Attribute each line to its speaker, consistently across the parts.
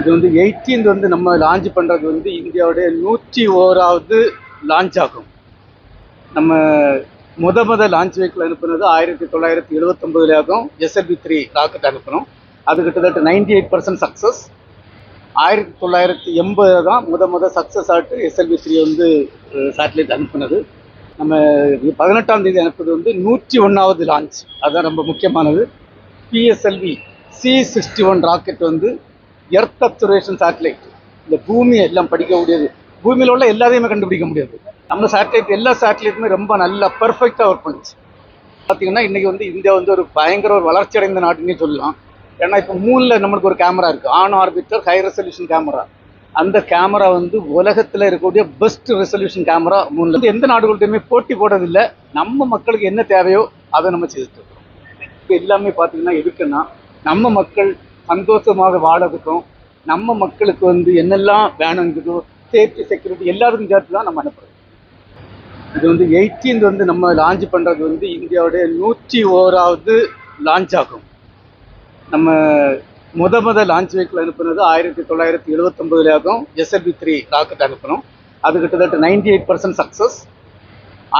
Speaker 1: இது வந்து எயிட்டீன்த் வந்து நம்ம லான்ச் பண்ணுறது வந்து இந்தியாவுடைய நூற்றி ஓராவது லான்ச் ஆகும். நம்ம முத முத லான்ச் வெஹிக்கிள் அனுப்புனது ஆயிரத்தி தொள்ளாயிரத்தி எழுபத்தொம்பதுல ஆகும். எஸ்எல்பி த்ரீ ராக்கெட் அனுப்புனோம். அது கிட்டத்தட்ட நைன்டி எயிட் பர்சன்ட் சக்ஸஸ் ஆயிரத்தி தொள்ளாயிரத்தி எண்பது தான் முத முத சக்ஸஸ் ஆகிட்டு எஸ்எல்பி த்ரீ வந்து சேட்டலைட் அனுப்புனது. நம்ம பதினெட்டாம் தேதி அனுப்புறது வந்து நூற்றி ஒன்றாவது லான்ச் அதுதான் ரொம்ப முக்கியமானது. PSLV C sixty one rocket வந்து எர்த் அப்சர்வேஷன் சேட்டலைட் இந்த பூமியை எல்லாம் படிக்கக்கூடியது பூமியில் உள்ள எல்லாத்தையுமே கண்டுபிடிக்க முடியாது. நம்ம சேட்டலைட் எல்லா சேட்டலைட்டுமே ரொம்ப நல்லா பர்ஃபெக்டாக ஒர்க் பண்ணுச்சு. பார்த்தீங்கன்னா இன்றைக்கி வந்து இந்தியா வந்து ஒரு பயங்கர ஒரு வளர்ச்சி அடைந்த நாடுன்னே சொல்லலாம். ஏன்னா இப்போ மூணில் நம்மளுக்கு ஒரு கேமரா இருக்குது on orbiter high resolution camera அந்த கேமரா வந்து உலகத்தில் இருக்கக்கூடிய பெஸ்ட் ரெசல்யூஷன் கேமரா மூணில் வந்து எந்த நாடுகள்கிட்டையுமே போட்டி போடுறதில்லை நம்ம மக்களுக்கு என்ன தேவையோ அதை நம்ம செய்துட்டு இருக்கோம் இப்போ எல்லாமே பார்த்தீங்கன்னா எதுக்குன்னா நம்ம மக்கள் சந்தோஷமாக வாழறதுக்கும் நம்ம மக்களுக்கு வந்து என்னெல்லாம் வேணுங்கிறதோ சேஃப்டி செக்யூரிட்டி எல்லாருக்கும் சேர்த்து தான் நம்ம அனுப்புகிறோம் இது வந்து எயிட்டீன்த் வந்து நம்ம லான்ச் பண்ணுறது வந்து இந்தியாவுடைய நூற்றி ஓராவது லான்ச் ஆகும். நம்ம முத முத லான்ச் வெஹிக்கிள் அனுப்புனது ஆயிரத்தி தொள்ளாயிரத்தி எழுபத்தொம்பதுல ஆகும். எஸ்எல்பி த்ரீ ராக்கெட் அனுப்பணும். அது கிட்டத்தட்ட நைன்டி எயிட் பர்சன்ட் சக்ஸஸ்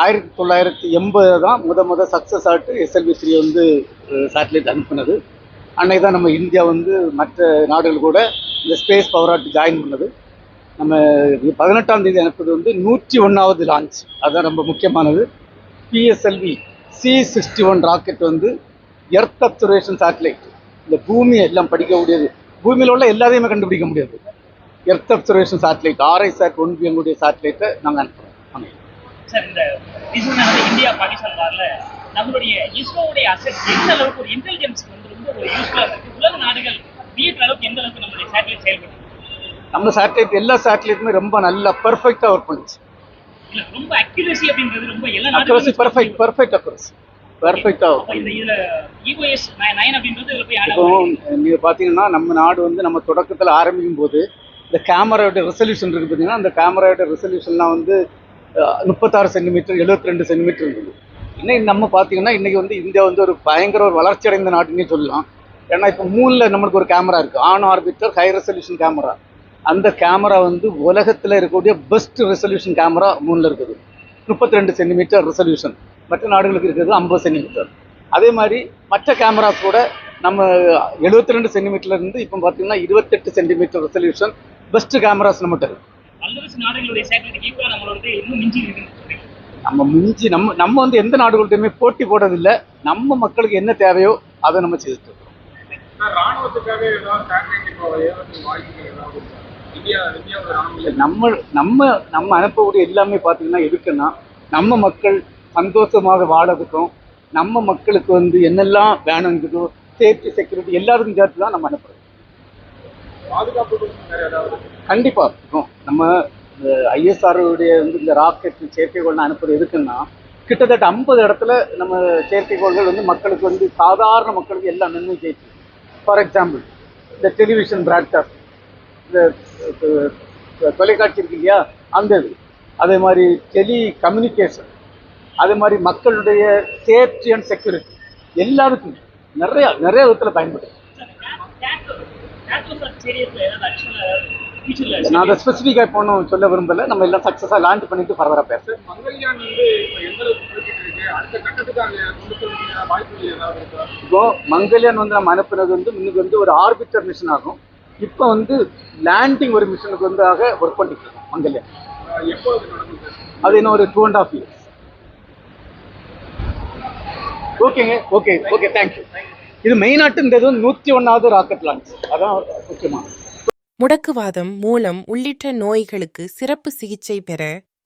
Speaker 1: ஆயிரத்தி தொள்ளாயிரத்தி எண்பது தான் முத முத சக்ஸஸ் ஆகிட்டு எஸ்எல்பி த்ரீ வந்து சேட்டலைட் அனுப்புனது. அன்னைக்கு தான் நம்ம இந்தியா வந்து மற்ற நாடுகள் கூட இந்த ஸ்பேஸ் பவராட்டு ஜாயின் பண்ணது. நம்ம பதினெட்டாம் தேதி அனுப்பது வந்து நூற்றி ஒன்றாவது லான்ச் அதுதான் ரொம்ப முக்கியமானது. PSLV C sixty one rocket வந்து எர்த் அப்சர்வேஷன் சேட்டலைட் இந்த பூமியை எல்லாம் படிக்கக்கூடியது பூமியில் உள்ள எல்லாத்தையுமே கண்டுபிடிக்க முடியாது. Earth observation satellite RISAT one B எங்களுடைய சேட்டலைட்டை நாங்கள் அனுப்புகிறோம்
Speaker 2: சார் இந்த இந்தியா பாகிஸ்தான் வாரில். நம்மளுடைய இஸ்ரோவுடைய அசெட் எந்த அளவுக்கு ஒரு இன்டெலிஜென்ஸ் வந்து ரொம்ப ஒரு யூஸ்ஃபுல்லாக இருக்கு உலக நாடுகள் வியக்கிற அளவுக்கு எந்த அளவுக்கு நம்மளுடைய சேட்டலைட் செயல்படுது.
Speaker 1: நம்ம சேட்டலைட் எல்லா சேட்டலைட்டுமே ரொம்ப நல்லா பெர்ஃபெக்டாக ஒர்க் பண்ணுச்சு.
Speaker 2: ரொம்ப அக்யூரசி அப்படின்றது ரொம்ப எல்லா
Speaker 1: அக்யூரசி பெர்ஃபெக்ட் பெர்ஃபெக்ட் அக்யூரசி பெர்ஃபெக்டாக
Speaker 2: இந்த இதுல இஓஎஸ் நைன் அப்படின்றது
Speaker 1: இப்போ நீங்கள் பார்த்தீங்கன்னா நம்ம நாடு வந்து நம்ம தொடக்கத்தில் ஆரம்பிக்கும் போது இந்த கேமராவோட ரெசல்யூஷன் இருக்குது பார்த்தீங்கன்னா அந்த கேமராவோட ரெசல்யூஷன்லாம் வந்து முப்பத்தாறு சென்டிமீட்டர் எழுபத்தி ரெண்டு சென்டிமீட்டர் இருந்தது. இன்னைக்கு நம்ம பார்த்தீங்கன்னா இன்றைக்கி வந்து இந்தியா வந்து ஒரு பயங்கர ஒரு வளர்ச்சி அடைந்த நாடுன்னே சொல்லலாம். ஏன்னா இப்போ மூணில் நம்மளுக்கு ஒரு கேமரா இருக்குது on orbiter high resolution camera அந்த கேமரா வந்து உலகத்தில் இருக்கக்கூடிய பெஸ்ட் ரெசல்யூஷன் கேமரா மூணில் இருக்குது. முப்பத்தி ரெண்டு சென்டிமீட்டர் ரெசல்யூஷன் மற்ற நாடுகளுக்கு இருக்கிறது ஐம்பது சென்டிமீட்டர் அதே மாதிரி மற்ற கேமராஸ் கூட நம்ம 72 ரெண்டு சென்டிமீட்டர்ல இருந்து இப்போ பார்த்தீங்கன்னா இருபத்தெட்டு சென்டிமீட்டர் ரெசல்யூஷன் பெஸ்ட் கேமராஸ் நம்மகிட்ட இருக்கு.
Speaker 2: வல்லரசு நாடுகளுடைய சேட்டலைட் ஈக்குவலா நம்மளோட வந்து இன்னும் மிஞ்சி இருக்குன்னு சொல்றீங்க.
Speaker 1: நம்ம மிஞ்சி நம்ம நம்ம வந்து எந்த நாடுகள்கிட்டையுமே போட்டி போடுறதில்லை. நம்ம மக்களுக்கு என்ன தேவையோ அதை நம்ம செய்துட்டு நம்ம நம்ம நம்ம அனுப்பக்கூடிய எல்லாமே பார்த்தீங்கன்னா எதுக்குன்னா நம்ம மக்கள் சந்தோஷமாக வாழறதுக்கும் நம்ம மக்களுக்கு வந்து என்னெல்லாம் வேணுங்கிறதோ சேஃப்டி செக்யூரிட்டி எல்லாத்துக்கும் சேர்த்து தான் நம்ம அனுப்புறோம் கண்டிப்பாக இருக்கும் நம்ம ஐஎஸ்ஆருடைய வந்து இந்த ராக்கெட் செயற்கைக்கோள் அனுப்புறது எதுக்குன்னா கிட்டத்தட்ட ஐம்பது இடத்துல நம்ம செயற்கைக்கோள்கள் வந்து மக்களுக்கு வந்து சாதாரண மக்களுக்கு எல்லா நன்மை செய்யுது ஃபார் எக்ஸாம்பிள் இந்த டெலிவிஷன் பிராட்காஸ்ட் இந்த தொலைக்காட்சி இருக்கு இல்லையா? அந்த இது. அதே மாதிரி டெலி கம்யூனிகேஷன் அதே மாதிரி மக்களுடைய சேஃப்டி அண்ட் செக்யூரிட்டி எல்லாருக்கும் நிறையா நிறைய விதத்தில் பயன்படுது. நான் அதை ஸ்பெசிஃபிக்காக போகணும் சொல்ல விரும்பலை. நம்ம எல்லாம் சக்ஸஸாக லான்ச் பண்ணிட்டு பரவாயில்ல பேசுகிறேன்
Speaker 3: இப்போ
Speaker 1: மங்கல்யான் வந்து நம்ம அனுப்புனது வந்து முன்னுக்கு வந்து ஒரு ஆர்பிட்டர் மிஷன் ஆகும். இப்போ வந்து லேண்டிங் ஒரு மிஷனுக்கு வந்து ஆக ஒர்க் பண்ணிட்டு இருக்கோம்
Speaker 3: எப்போ அது
Speaker 1: இன்னும் ஒரு டூ அண்ட் ஆஃப் இயர்ஸ் ஓகேங்க ஓகே ஓகே தேங்க்யூ இது மெயினாட்டுன்றது நூற்றி ஒன்றாவது ராக்கெட் லான்ச் அதான் முக்கியமானது
Speaker 4: முடக்குவாதம் மூலம் உள்ளிட்ட நோய்களுக்கு சிறப்பு சிகிச்சை பெற